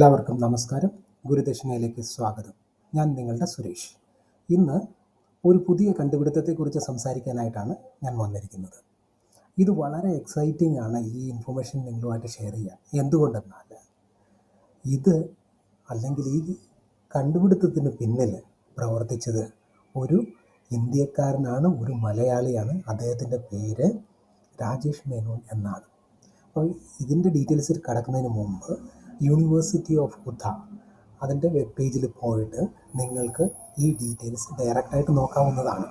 എല്ലാവർക്കും നമസ്കാരം. ഗുരുദക്ഷിണയിലേക്ക് സ്വാഗതം. ഞാൻ നിങ്ങളുടെ സുരേഷ്. ഇന്ന് ഒരു പുതിയ കണ്ടുപിടുത്തത്തെക്കുറിച്ച് സംസാരിക്കാനായിട്ടാണ് ഞാൻ വന്നിരിക്കുന്നത്. ഇത് വളരെ എക്സൈറ്റിംഗ് ആണ് ഈ ഇൻഫർമേഷൻ നിങ്ങളുമായിട്ട് ഷെയർ ചെയ്യാൻ. എന്തുകൊണ്ടെന്നാൽ ഇത് അല്ലെങ്കിൽ ഈ കണ്ടുപിടുത്തത്തിന് പിന്നിൽ പ്രവർത്തിച്ചത് ഒരു ഇന്ത്യക്കാരനാണ് ഒരു മലയാളിയാണ്. അദ്ദേഹത്തിന്റെ പേര് രാജേഷ് മേനോൻ എന്നാണ്. അപ്പോൾ ഇതിന്റെ ഡീറ്റെയിൽസിൽ കടക്കുന്നതിന് മുമ്പ് യൂണിവേഴ്സിറ്റി ഓഫ് ഉദ്ധ അതിന്റെ വെബ് പേജിൽ പോയിട്ട് നിങ്ങൾക്ക് ഈ ഡീറ്റെയിൽസ് ഡയറക്റ്റായിട്ട് നോക്കാവുന്നതാണ്.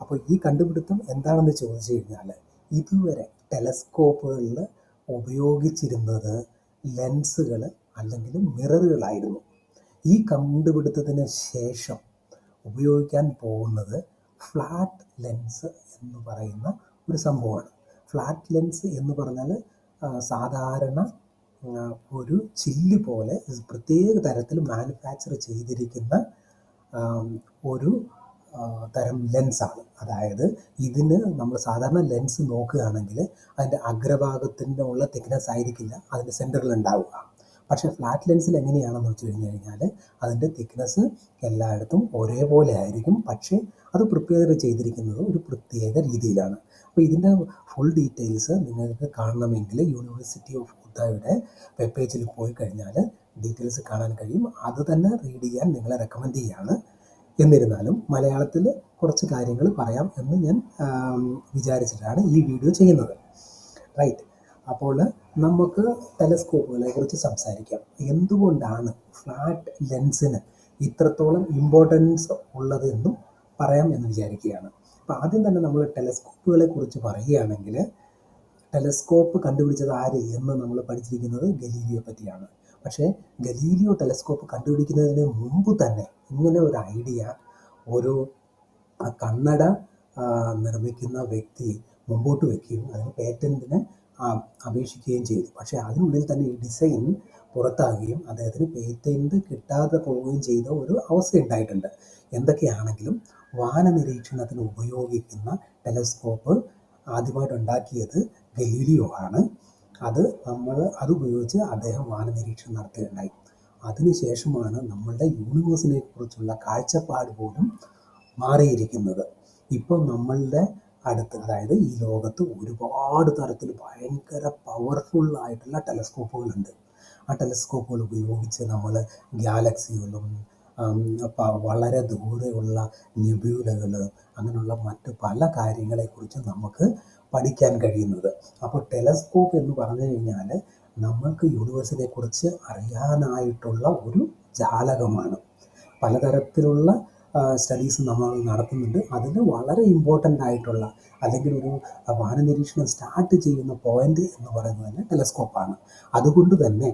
അപ്പോൾ ഈ കണ്ടുപിടുത്തം എന്താണെന്ന് ചോദിച്ചു കഴിഞ്ഞാൽ ഇതുവരെ ടെലസ്കോപ്പുകളിൽ ഉപയോഗിച്ചിരുന്നത് ലെൻസുകൾ അല്ലെങ്കിൽ മിററുകളായിരുന്നു ഈ കണ്ടുപിടുത്തത്തിന് ശേഷം ഉപയോഗിക്കാൻ പോകുന്നത് ഫ്ലാറ്റ് ലെൻസ് എന്ന് പറയുന്ന ഒരു സംഭവമാണ്. ഫ്ലാറ്റ് ലെൻസ് എന്ന് പറഞ്ഞാൽ സാധാരണ ഒരു ചില്ല് പോലെ പ്രത്യേക തരത്തിൽ മാനുഫാക്ചർ ചെയ്തിരിക്കുന്ന ഒരു തരം ലെൻസാണ് അതായത് ഇതിന് നമ്മൾ സാധാരണ ലെൻസ് നോക്കുകയാണെങ്കിൽ അതിന്റെ അഗ്രഭാഗത്തിന്റെ ഉള്ള തിക്നെസ് ആയിരിക്കില്ല അതിന്റെ സെന്ററിൽ ഉണ്ടാവുക. പക്ഷേ ഫ്ലാറ്റ് ലെൻസിൽ എങ്ങനെയാണെന്ന് വെച്ച് കഴിഞ്ഞ് കഴിഞ്ഞാൽ അതിന്റെ തിക്നെസ് എല്ലായിടത്തും ഒരേപോലെ ആയിരിക്കും. പക്ഷേ അത് പ്രിപ്പയർ ചെയ്തിരിക്കുന്നത് ഒരു പ്രത്യേക രീതിയിലാണ്. അപ്പോൾ ഇതിന്റെ ഫുൾ ഡീറ്റെയിൽസ് നിങ്ങൾക്ക് കാണണമെങ്കിൽ യൂണിവേഴ്സിറ്റി ഓഫ് ഉദ്ധയുടെ വെബ് പേജിൽ പോയി കഴിഞ്ഞാൽ ഡീറ്റെയിൽസ് കാണാൻ കഴിയും. അത് തന്നെ റീഡ് ചെയ്യാൻ നിങ്ങളെ റെക്കമെൻഡ് ചെയ്യാണ്. എന്നിരുന്നാലും മലയാളത്തിൽ കുറച്ച് കാര്യങ്ങൾ പറയാം എന്ന് ഞാൻ വിചാരിച്ചിട്ടാണ് ഈ വീഡിയോ ചെയ്യുന്നത്. റൈറ്റ് അപ്പോൾ നമുക്ക് ടെലസ്കോപ്പുകളെ കുറിച്ച് സംസാരിക്കാം. എന്തുകൊണ്ടാണ് ഫ്ലാറ്റ് ലെൻസിന് ഇത്രത്തോളം ഇമ്പോർട്ടൻസ് ഉള്ളത് എന്നും പറയാം എന്ന് വിചാരിക്കുകയാണ്. അപ്പോൾ ആദ്യം തന്നെ നമ്മൾ ടെലസ്കോപ്പുകളെ കുറിച്ച് പറയുകയാണെങ്കിൽ ടെലസ്കോപ്പ് കണ്ടുപിടിച്ചത് ആര് എന്ന് നമ്മൾ പഠിച്ചിരിക്കുന്നത് ഗലീലിയോ പറ്റിയാണ്. പക്ഷേ ഗലീലിയോ ടെലസ്കോപ്പ് കണ്ടുപിടിക്കുന്നതിന് മുമ്പ് തന്നെ ഇങ്ങനെ ഒരു ഐഡിയ ഒരു കണ്ണട നിർമ്മിക്കുന്ന വ്യക്തി മുമ്പോട്ട് വയ്ക്കുകയും അതിന് പേറ്റന്റിന് അപേക്ഷിക്കുകയും ചെയ്തു. പക്ഷേ അതിനുള്ളിൽ തന്നെ ഈ ഡിസൈൻ പുറത്താകുകയും അദ്ദേഹത്തിന് പേറ്റന്റ് കിട്ടാതെ പോവുകയും ചെയ്ത ഒരു അവസ്ഥ ഉണ്ടായിട്ടുണ്ട്. എന്തൊക്കെയാണെങ്കിലും വാന നിരീക്ഷണത്തിന് ഉപയോഗിക്കുന്ന ടെലസ്കോപ്പ് ആദ്യമായിട്ട് ഉണ്ടാക്കിയത് ഗലീലിയോ ആണ് അത് നമ്മൾ അതുപയോഗിച്ച് അദ്ദേഹം വാനനിരീക്ഷണം നടത്തുകയുണ്ടായി. അതിനുശേഷമാണ് നമ്മളുടെ യൂണിവേഴ്സിനെ കുറിച്ചുള്ള കാഴ്ചപ്പാട് പോലും മാറിയിരിക്കുന്നത്. ഇപ്പം നമ്മളുടെ അടുത്ത് അതായത് ഈ ലോകത്ത് ഒരുപാട് തരത്തിൽ ഭയങ്കര പവർഫുൾ ആയിട്ടുള്ള ടെലസ്കോപ്പുകളുണ്ട് ആ ടെലസ്കോപ്പുകൾ ഉപയോഗിച്ച് നമ്മൾ ഗാലക്സികളും വളരെ ദൂരെയുള്ള നെബ്യൂലകൾ അങ്ങനെയുള്ള മറ്റ് പല കാര്യങ്ങളെക്കുറിച്ച് നമുക്ക് പഠിക്കാൻ കഴിയുന്നത്. അപ്പോൾ ടെലസ്കോപ്പ് എന്ന് പറഞ്ഞു കഴിഞ്ഞാൽ നമ്മൾക്ക് യൂണിവേഴ്സിനെ കുറിച്ച് അറിയാനായിട്ടുള്ള ഒരു ജാലകമാണ്. പലതരത്തിലുള്ള സ്റ്റഡീസ് നമ്മൾ നടത്തുന്നുണ്ട്. അതിൽ വളരെ ഇമ്പോർട്ടന്റ് ആയിട്ടുള്ള അല്ലെങ്കിൽ ഒരു വാനനിരീക്ഷണം സ്റ്റാർട്ട് ചെയ്യുന്ന പോയിന്റ് എന്ന് പറയുന്നത് തന്നെ ടെലസ്കോപ്പാണ് അതുകൊണ്ട് തന്നെ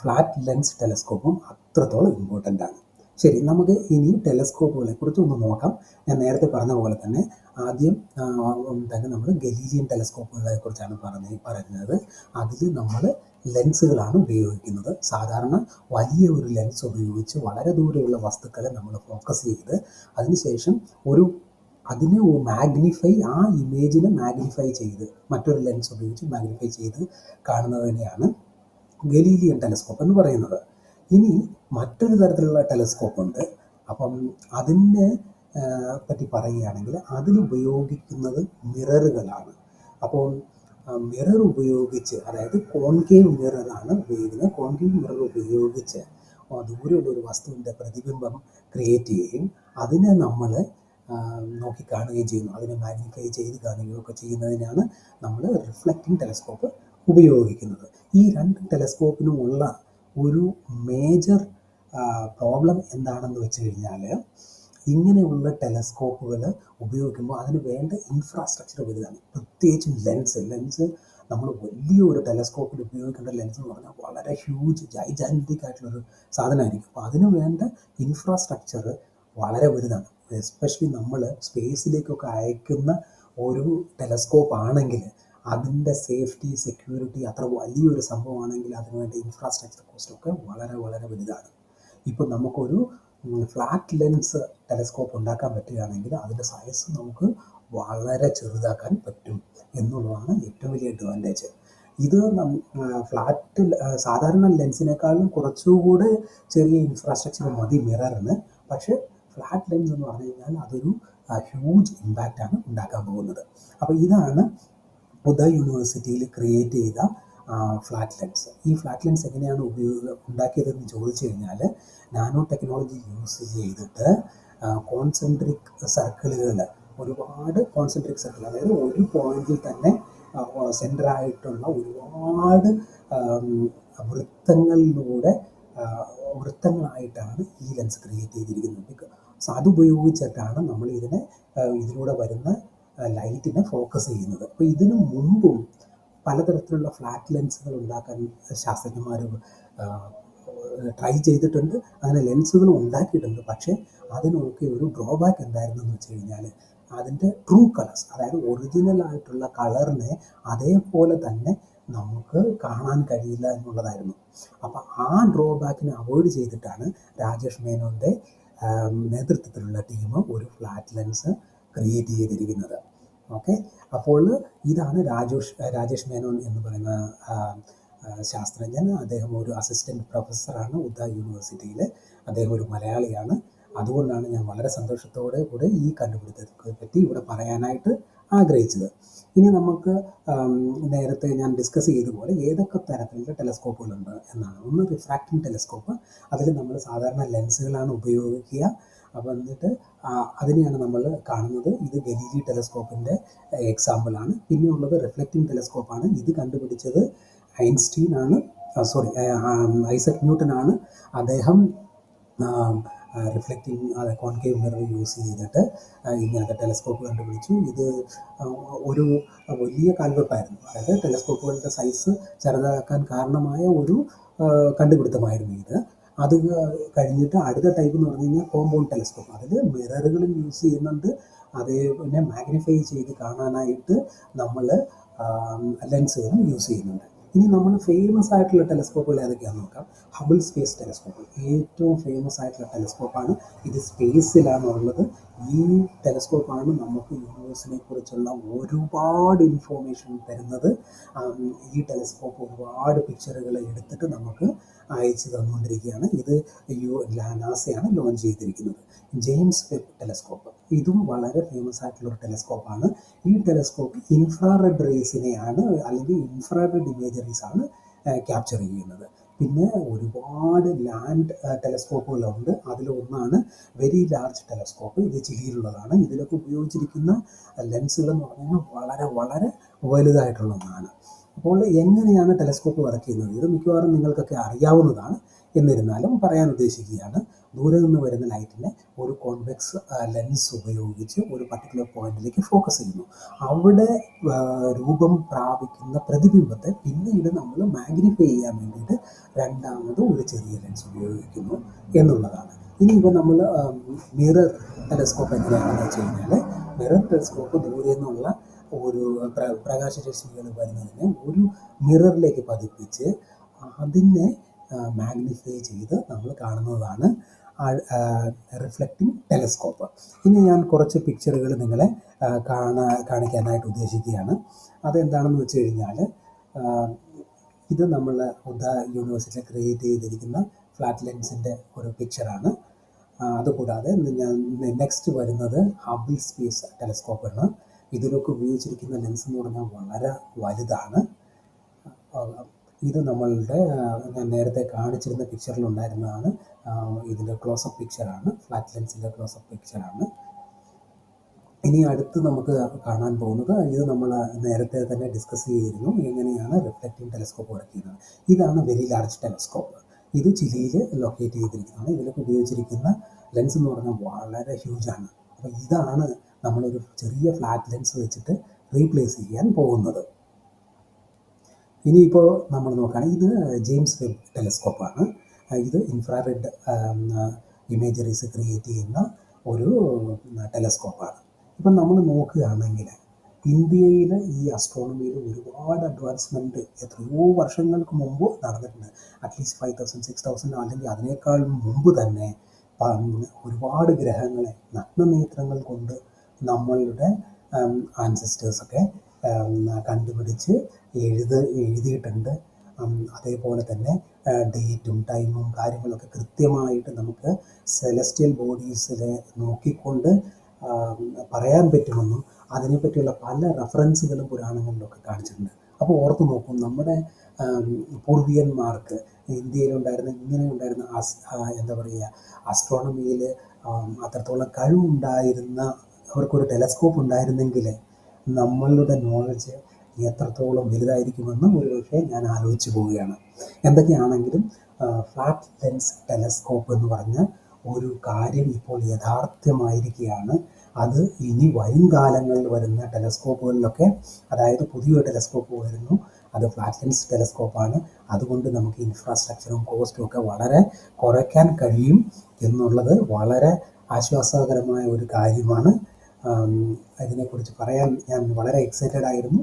ഫ്ലാറ്റ് ലെൻസ് ടെലസ്കോപ്പും അത്രത്തോളം ഇമ്പോർട്ടന്റ് ആണ്. ശരി നമുക്ക് ഇനി ടെലസ്കോപ്പുകളെ കുറിച്ച് ഒന്ന് നോക്കാം. ഞാൻ നേരത്തെ പറഞ്ഞ പോലെ തന്നെ ആദ്യം തന്നെ നമ്മൾ ഗലീലിയൻ ടെലസ്കോപ്പുകളെ കുറിച്ചാണ് പറഞ്ഞ പറയുന്നത് അതിൽ നമ്മൾ ലെൻസുകളാണ് ഉപയോഗിക്കുന്നത്. സാധാരണ വലിയ ഒരു ലെൻസ് ഉപയോഗിച്ച് വളരെ ദൂരെയുള്ള വസ്തുക്കളെ നമ്മൾ ഫോക്കസ് ചെയ്ത് അതിനുശേഷം ഒരു അതിനെ മാഗ്നിഫൈ ആ ഇമേജിനെ മാഗ്നിഫൈ ചെയ്ത് മറ്റൊരു ലെൻസ് ഉപയോഗിച്ച് മാഗ്നിഫൈ ചെയ്ത് കാണുന്നതിനെയാണ് ഗലീലിയൻ ടെലസ്കോപ്പ് എന്ന് പറയുന്നത്. ഇനി മറ്റൊരു തരത്തിലുള്ള ടെലസ്കോപ്പ് ഉണ്ട്. അപ്പം അതിനെ പറ്റി പറയുകയാണെങ്കിൽ അതിൽ ഉപയോഗിക്കുന്നത് മിററുകളാണ്. അപ്പോൾ മിറർ ഉപയോഗിച്ച് അതായത് കോൺകേവ് മിററാണ് ഉപയോഗിക്കുന്നത്. കോൺകേവ് മിറർ ഉപയോഗിച്ച് ദൂരെയുള്ള ഒരു വസ്തുവിന്റെ പ്രതിബിംബം ക്രിയേറ്റ് ചെയ്യുകയും അതിനെ നമ്മൾ നോക്കി കാണുകയും ചെയ്യുന്നു. അതിനെ മാഗ്നിഫൈ ചെയ്ത് കാണുകയും ഒക്കെ ചെയ്യുന്നതിനാണ് നമ്മൾ റിഫ്ലക്റ്റിംഗ് ടെലസ്കോപ്പ് ഉപയോഗിക്കുന്നത്. ഈ രണ്ട് ടെലസ്കോപ്പിനുമുള്ള ഒരു മേജർ പ്രോബ്ലം എന്താണെന്ന് വെച്ച് കഴിഞ്ഞാൽ ഇങ്ങനെയുള്ള ടെലസ്കോപ്പുകൾ ഉപയോഗിക്കുമ്പോൾ അതിന് വേണ്ട ഇൻഫ്രാസ്ട്രക്ചർ വലുതാണ്. പ്രത്യേകിച്ചും ലെൻസ് ലെൻസ് നമ്മൾ വലിയ ഒരു ടെലസ്കോപ്പിൽ ഉപയോഗിക്കേണ്ട ലെൻസ് എന്ന് പറഞ്ഞാൽ വളരെ ഹ്യൂജ് ജൈജാന്റിക് ആയിട്ടുള്ളൊരു സാധനമായിരിക്കും. അപ്പോൾ അതിന് വേണ്ട ഇൻഫ്രാസ്ട്രക്ചർ വളരെ വലുതാണ്. എസ്പെഷ്യലി നമ്മൾ സ്പേസിലേക്കൊക്കെ അയക്കുന്ന ഒരു ടെലസ്കോപ്പ് ആണെങ്കിൽ അതിന്റെ സേഫ്റ്റി സെക്യൂരിറ്റി അത്ര വലിയൊരു സംഭവമാണെങ്കിൽ അതിനുവേണ്ട ഇൻഫ്രാസ്ട്രക്ചർ കോസ്റ്റൊക്കെ വളരെ വളരെ വലുതാണ്. ഇപ്പോൾ നമുക്കൊരു ഫ്ലാറ്റ് ലെൻസ് ടെലസ്കോപ്പ് ഉണ്ടാക്കാൻ പറ്റുകയാണെങ്കിൽ അതിന്റെ സൈസ് നമുക്ക് വളരെ ചെറുതാക്കാൻ പറ്റും എന്നുള്ളതാണ് ഏറ്റവും വലിയ അഡ്വാന്റേജ് ഇത് ഫ്ലാറ്റ് സാധാരണ ലെൻസിനേക്കാളും കുറച്ചുകൂടെ ചെറിയ ഇൻഫ്രാസ്ട്രക്ചർ മതി മിററിന് പക്ഷേ ഫ്ലാറ്റ് ലെൻസ് എന്ന് പറഞ്ഞു കഴിഞ്ഞാൽ അതൊരു ഹ്യൂജ് ഇമ്പാക്റ്റാണ് ഉണ്ടാക്കാൻ പോകുന്നത്. അപ്പോൾ ഇതാണ് ഉദയ യൂണിവേഴ്സിറ്റിയിൽ ക്രിയേറ്റ് ചെയ്ത ഫ്ലാറ്റ് ലെൻസ് ഈ ഫ്ലാറ്റ് ലെൻസ് എങ്ങനെയാണ് ഉപയോഗ ഉണ്ടാക്കിയതെന്ന് ചോദിച്ചു കഴിഞ്ഞാൽ നാനോ ടെക്നോളജി യൂസ് ചെയ്തിട്ട് കോൺസെൻട്രിക് സർക്കിളുകൾ ഒരുപാട് കോൺസെൻട്രിക് സർക്കിൾ അതായത് ഒരു പോയിന്റിൽ തന്നെ സെന്ററായിട്ടുള്ള ഒരുപാട് വൃത്തങ്ങളിലൂടെ വൃത്തങ്ങളായിട്ടാണ് ഈ ലെൻസ് ക്രിയേറ്റ് ചെയ്തിരിക്കുന്നത്. സോ അതുപയോഗിച്ചിട്ടാണ് നമ്മൾ ഇതിനെ ഇതിലൂടെ വരുന്ന ലൈറ്റിനെ ഫോക്കസ് ചെയ്യുന്നത്. അപ്പോൾ ഇതിനു മുമ്പും പലതരത്തിലുള്ള ഫ്ലാറ്റ് ലെൻസുകൾ ഉണ്ടാക്കാൻ ശാസ്ത്രജ്ഞന്മാർ ട്രൈ ചെയ്തിട്ടുണ്ട്. അങ്ങനെ ലെൻസുകൾ ഉണ്ടാക്കിയിട്ടുണ്ട്. പക്ഷേ അതിനൊക്കെ ഒരു ഡ്രോബാക്ക് എന്തായിരുന്നു എന്ന് വെച്ച് കഴിഞ്ഞാൽ അതിന്റെ ട്രൂ കളേഴ്സ് അതായത് ഒറിജിനൽ ആയിട്ടുള്ള കളറിനെ അതേപോലെ തന്നെ നമുക്ക് കാണാൻ കഴിയില്ല എന്നുള്ളതായിരുന്നു. അപ്പോൾ ആ ഡ്രോബാക്കിനെ അവോയ്ഡ് ചെയ്തിട്ടാണ് രാജേഷ് മേനോന്റെ നേതൃത്വത്തിലുള്ള ടീം ഒരു ഫ്ലാറ്റ് ലെൻസ് ക്രിയേറ്റ് ചെയ്തിരിക്കുന്നത് ഓക്കെ? അപ്പോൾ ഇതാണ് രാജേഷ് രാജേഷ് മേനോൻ എന്ന് പറയുന്ന ശാസ്ത്രജ്ഞൻ. അദ്ദേഹം ഒരു അസിസ്റ്റന്റ് പ്രൊഫസറാണ് ഉദ യൂണിവേഴ്സിറ്റിയിൽ അദ്ദേഹം ഒരു മലയാളിയാണ്. അതുകൊണ്ടാണ് ഞാൻ വളരെ സന്തോഷത്തോടെ കൂടെ ഈ കണ്ടുപിടുത്തത്തെ പറ്റി ഇവിടെ പറയാനായിട്ട് ആഗ്രഹിച്ചത്. ഇനി നമുക്ക് നേരത്തെ ഞാൻ ഡിസ്കസ് ചെയ്ത പോലെ ഏതൊക്കെ തരത്തിലുള്ള ടെലസ്കോപ്പുകളുണ്ട് എന്നാണ്. ഒന്ന് റിഫ്രാക്റ്റിംഗ് ടെലസ്കോപ്പ് അതിൽ നമ്മൾ സാധാരണ ലെൻസുകളാണ് ഉപയോഗിക്കുക. അപ്പോൾ എന്നിട്ട് അതിനെയാണ് നമ്മൾ കാണുന്നത്. ഇത് ഗലീലി ടെലസ്കോപ്പിന്റെ എക്സാമ്പിളാണ് പിന്നെ ഉള്ളത് റിഫ്ലക്റ്റിംഗ് ടെലസ്കോപ്പാണ് ഇത് കണ്ടുപിടിച്ചത് ഐൻസ്റ്റീൻ ആണ്. സോറി ഐസക് ന്യൂട്ടൺ ആണ്. അദ്ദേഹം റിഫ്ലക്റ്റിംഗ് കോൺകേവ് മിറർ യൂസ് ചെയ്തിട്ട് ഇങ്ങനത്തെ ടെലസ്കോപ്പ് കണ്ടുപിടിച്ചു. ഇത് ഒരു വലിയ കാൽവെപ്പായിരുന്നു. അതായത് ടെലസ്കോപ്പുകളുടെ സൈസ് ചെറുതാക്കാൻ കാരണമായ ഒരു കണ്ടുപിടുത്തമായിരുന്നു ഇത്. അത് കഴിഞ്ഞിട്ട് അടുത്ത ടൈപ്പ് എന്ന് പറഞ്ഞു കഴിഞ്ഞാൽ കോമ്പൗണ്ട് ടെലസ്കോപ്പ് അതിൽ മിററുകളും യൂസ് ചെയ്യുന്നുണ്ട്. അതേ പിന്നെ മാഗ്നിഫൈ ചെയ്ത് കാണാനായിട്ട് നമ്മൾ ലെൻസുകളും യൂസ് ചെയ്യുന്നുണ്ട്. ഇനി നമ്മൾ ഫേമസ് ആയിട്ടുള്ള ടെലസ്കോപ്പുകൾ ഏതൊക്കെയാണെന്ന് നോക്കാം. ഹബിൾ സ്പേസ് ടെലിസ്കോപ്പ് ഏറ്റവും ഫേമസ് ആയിട്ടുള്ള ടെലസ്കോപ്പാണ് ഇത് സ്പേസിലാണ് ഉള്ളത്. ഈ ടെലസ്കോപ്പാണ് നമുക്ക് യൂണിവേഴ്സിനെ കുറിച്ചുള്ള ഒരുപാട് ഇൻഫോർമേഷൻ തരുന്നത്. ഈ ടെലിസ്കോപ്പ് ഒരുപാട് പിക്ചറുകൾ എടുത്തിട്ട് നമുക്ക് അയച്ചു തന്നുകൊണ്ടിരിക്കുകയാണ്. ഇത് യു നാസയാണ് ലോഞ്ച് ചെയ്തിരിക്കുന്നത്. ജെയിംസ് വെബ് ടെലസ്കോപ്പ് ഇതും വളരെ ഫേമസ് ആയിട്ടുള്ള ഒരു ടെലസ്കോപ്പാണ് ഈ ടെലസ്കോപ്പ് ഇൻഫ്രാറെഡ് റേസിനെയാണ് അല്ലെങ്കിൽ ഇൻഫ്രാറെഡ് ഇമേജറീസ് ആണ് ക്യാപ്ചർ ചെയ്യുന്നത്. പിന്നെ ഒരുപാട് ലാൻഡ് ടെലസ്കോപ്പുകളുണ്ട് അതിലൊന്നാണ് വെരി ലാർജ് ടെലസ്കോപ്പ് ഇത് ചിലിയിലുള്ളതാണ്. ഇതിലൊക്കെ ഉപയോഗിച്ചിരിക്കുന്ന ലെൻസുകൾ എന്ന് പറഞ്ഞാൽ വളരെ വളരെ വലുതായിട്ടുള്ള ഒന്നാണ്. അപ്പോൾ എങ്ങനെയാണ് ടെലസ്കോപ്പ് വർക്ക് ചെയ്യുന്നത്? ഇത് മിക്കവാറും നിങ്ങൾക്കൊക്കെ അറിയാവുന്നതാണ്. എന്നിരുന്നാലും പറയാൻ ഉദ്ദേശിക്കുകയാണ്. ദൂരെ നിന്ന് വരുന്ന ലൈറ്റിനെ ഒരു കോൺവെക്സ് ലെൻസ് ഉപയോഗിച്ച് ഒരു പർട്ടിക്കുലർ പോയിന്റിലേക്ക് ഫോക്കസ് ചെയ്യുന്നു. അവിടെ രൂപം പ്രാപിക്കുന്ന പ്രതിബിംബത്തെ പിന്നീട് നമ്മൾ മാഗ്നിഫൈ ചെയ്യാൻ വേണ്ടിയിട്ട് രണ്ടാമത് ഒരു ചെറിയ ലെൻസ് ഉപയോഗിക്കുന്നു എന്നുള്ളതാണ്. ഇനി ഇപ്പോൾ നമ്മൾ മിറർ ടെലസ്കോപ്പ് എങ്ങനെയാണെന്ന് വെച്ച് കഴിഞ്ഞാൽ മിറർ ടെലസ്കോപ്പ് ദൂരെ നിന്നുള്ള ഒരു പ്രകാശരശ്മികൾ വരുന്നതിനെ ഒരു മിററിലേക്ക് പതിപ്പിച്ച് അതിനെ മാഗ്നിഫൈ ചെയ്ത് നമ്മൾ കാണുന്നതാണ് റിഫ്ലക്റ്റിംഗ് ടെലസ്കോപ്പ് ഇനി ഞാൻ കുറച്ച് പിക്ചറുകൾ നിങ്ങളെ കാണാ കാണിക്കാനായിട്ട് ഉദ്ദേശിക്കുകയാണ്. അതെന്താണെന്ന് വെച്ച് കഴിഞ്ഞാൽ ഇത് നമ്മൾ ഉദ യൂണിവേഴ്സിറ്റിയിൽ ക്രിയേറ്റ് ചെയ്തിരിക്കുന്ന ഫ്ലാറ്റ് ലെൻസിന്റെ ഒരു പിക്ചറാണ് അതുകൂടാതെ ഞാൻ നെക്സ്റ്റ് വരുന്നത് ഹബിൾ സ്പേസ് ടെലസ്കോപ്പാണ് ഇതിലൊക്കെ ഉപയോഗിച്ചിരിക്കുന്ന ലെൻസ് എന്ന് പറഞ്ഞാൽ വളരെ വലുതാണ്. ഇത് നമ്മളുടെ ഞാൻ നേരത്തെ കാണിച്ചിരുന്ന പിക്ചറിൽ പിക്ചറിലുണ്ടായിരുന്നതാണ് ഇതിന്റെ ക്ലോസപ്പ് പിക്ചറാണ് ഫ്ലാറ്റ് ലെൻസിന്റെ ക്ലോസപ്പ് പിക്ചറാണ് ഇനി അടുത്ത് നമുക്ക് കാണാൻ പോകുന്നത് ഇത് നമ്മൾ നേരത്തെ തന്നെ ഡിസ്കസ് ചെയ്തിരുന്നു എങ്ങനെയാണ് റിഫ്ലക്റ്റിംഗ് ടെലസ്കോപ്പ് വർക്ക് ചെയ്യുന്നത് ഇതാണ് വെരി ലാർജ് ടെലസ്കോപ്പ് ഇത് ചിലിയിൽ ലൊക്കേറ്റ് ചെയ്തിരിക്കുന്നതാണ്. ഇതിലൊക്കെ ഉപയോഗിച്ചിരിക്കുന്ന ലെൻസ് എന്ന് പറഞ്ഞാൽ വളരെ ഹ്യൂജ് ആണ്. അപ്പോൾ ഇതാണ് നമ്മളൊരു ചെറിയ ഫ്ലാറ്റ് ലെൻസ് വെച്ചിട്ട് റീപ്ലേസ് ചെയ്യാൻ പോകുന്നത്. ഇനിയിപ്പോൾ നമ്മൾ നോക്കുകയാണെങ്കിൽ ഇത് ജെയിംസ് വെബ് ടെലിസ്കോപ്പാണ്. ഇത് ഇൻഫ്രാറെഡ് ഇമേജറീസ് ക്രിയേറ്റ് ചെയ്യുന്ന ഒരു ടെലസ്കോപ്പാണ്. ഇപ്പം നമ്മൾ നോക്കുകയാണെങ്കിൽ ഇന്ത്യയിൽ ഈ അസ്ട്രോണമിയിൽ ഒരുപാട് അഡ്വാൻസ്മെന്റ് എത്രയോ വർഷങ്ങൾക്ക് മുമ്പ് നടന്നിട്ടുണ്ട്. At least five thousand six thousand അല്ലെങ്കിൽ അതിനേക്കാൾ മുമ്പ് തന്നെ ഒരുപാട് ഗ്രഹങ്ങളെ നഗ്നനേത്രങ്ങൾ കൊണ്ട് നമ്മളുടെ ആൻസിസ്റ്റേഴ്സൊക്കെ കണ്ടുപിടിച്ച് എഴുത് എഴുതിയിട്ടുണ്ട്. അതേപോലെ തന്നെ ഡേറ്റും ടൈമും കാര്യങ്ങളൊക്കെ കൃത്യമായിട്ട് നമുക്ക് സെലസ്റ്റിയൽ ബോഡീസിൽ നോക്കിക്കൊണ്ട് പറയാൻ പറ്റുമെന്നും അതിനെപ്പറ്റിയുള്ള പല റെഫറൻസുകളും പുരാണങ്ങളിലൊക്കെ കാണിച്ചിട്ടുണ്ട്. അപ്പോൾ ഓർത്തു നോക്കും നമ്മുടെ പൂർവികന്മാർക്ക് ഇന്ത്യയിലുണ്ടായിരുന്ന ഇങ്ങനെ ഉണ്ടായിരുന്ന എന്താ പറയുക അസ്ട്രോണമിയിൽ അത്രത്തോളം കഴിവുണ്ടായിരുന്ന അവർക്കൊരു ടെലസ്കോപ്പ് ഉണ്ടായിരുന്നെങ്കിൽ നമ്മളുടെ നോളജ് എത്രത്തോളം വലുതായിരിക്കുമെന്ന് ഒരു പക്ഷേ ഞാൻ ആലോചിച്ചു പോവുകയാണ്. എന്തൊക്കെയാണെങ്കിലും ഫ്ലാറ്റ് ലെൻസ് ടെലസ്കോപ്പ് എന്ന് പറഞ്ഞ ഒരു കാര്യം ഇപ്പോൾ യഥാർത്ഥമായിരിക്കുകയാണ്. അത് ഇനി വരും കാലങ്ങളിൽ വരുന്ന ടെലസ്കോപ്പുകളിലൊക്കെ അതായത് പുതിയൊരു ടെലസ്കോപ്പ് വരുന്നു. അത് ഫ്ലാറ്റ് ലെൻസ് ടെലസ്കോപ്പാണ് അതുകൊണ്ട് നമുക്ക് ഇൻഫ്രാസ്ട്രക്ചറും കോസ്റ്റും ഒക്കെ വളരെ കുറയ്ക്കാൻ കഴിയും എന്നുള്ളത് വളരെ ആശ്വാസകരമായ ഒരു കാര്യമാണ്. അതിനെക്കുറിച്ച് പറയാൻ ഞാൻ വളരെ എക്സൈറ്റഡ് ആയിരുന്നു.